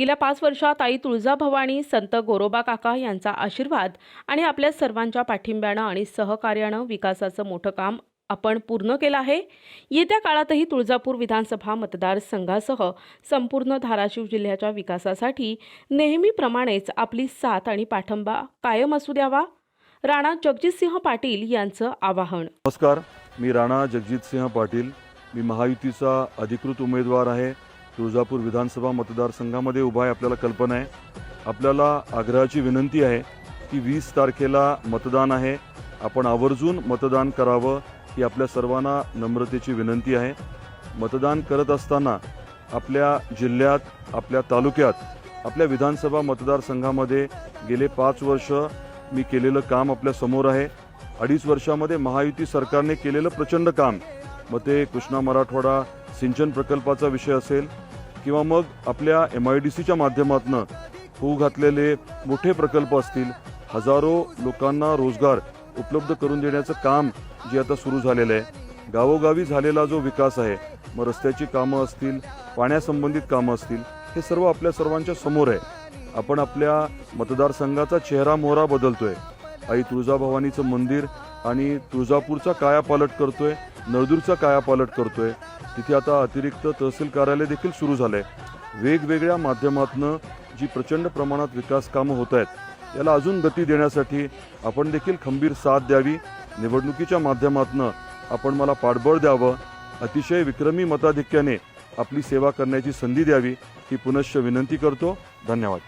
गेल्या पाच वर्षात आई तुळजाभवानी संत गोरोबा काका यांचा आशीर्वाद आणि आपल्या सर्वांच्या पाठिंब्यानं आणि सहकार्यानं विकासाचं मोठं काम आपण पूर्ण केलं आहे. येत्या काळातही तुळजापूर विधानसभा मतदारसंघासह संपूर्ण धाराशिव जिल्ह्याच्या विकासासाठी नेहमीप्रमाणेच आपली साथ आणि पाठिंबा कायम असू द्यावा. राणा जगजितसिंह पाटील यांचं आवाहन. नमस्कार मी राणा जगजितसिंह पाटील. मी महायुतीचा अधिकृत उमेदवार आहे. तुळजापूर विधानसभा मतदारसंघामध्ये उभा आहे आपल्याला कल्पना आहे. आपल्याला आग्रहाची विनंती आहे की वीस तारखेला मतदान आहे. आपण आवर्जून मतदान करावं ही आपल्या सर्वांना नम्रतेची विनंती आहे. मतदान करत असताना आपल्या जिल्ह्यात आपल्या तालुक्यात आपल्या विधानसभा मतदारसंघामध्ये गेले पाच वर्ष मी केलेलं काम आपल्यासमोर आहे. अडीच वर्षामध्ये महायुती सरकारने केलेलं प्रचंड काम. मग ते कृष्णा मराठवाडा सिंचन प्रकल्पाचा विषय असेल किंवा मग आपल्या एम आय डी सीच्या माध्यमातून होऊ घातलेले मोठे प्रकल्प असतील हजारो लोकांना रोजगार उपलब्ध करून देण्याचं काम जे आता सुरू झालेलं आहे. गावोगावी झालेला जो विकास आहे मग रस्त्याची कामं असतील पाण्यासंबंधित कामं असतील हे सर्व आपल्या सर्वांच्या समोर आहे. आपण आपल्या मतदारसंघाचा चेहरा मोहरा बदलतोय. आई तुळजाभवानीचं मंदिर आणि तुळजापूरचा कायापालट करतोय नळदूरचा कायापालट करतोय तिथे आता अतिरिक्त तहसील कार्यालय देखील सुरू झालंय. वेगवेगळ्या माध्यमातनं जी प्रचंड प्रमाणात विकास कामं होत आहेत याला अजून गती देण्यासाठी आपण देखील खंबीर साथ द्यावी. निवडणुकीच्या माध्यमातनं आपण मला पाठबळ द्यावं. अतिशय विक्रमी मताधिक्याने आपली सेवा करण्याची संधी द्यावी ही पुनश्च विनंती करतो. धन्यवाद.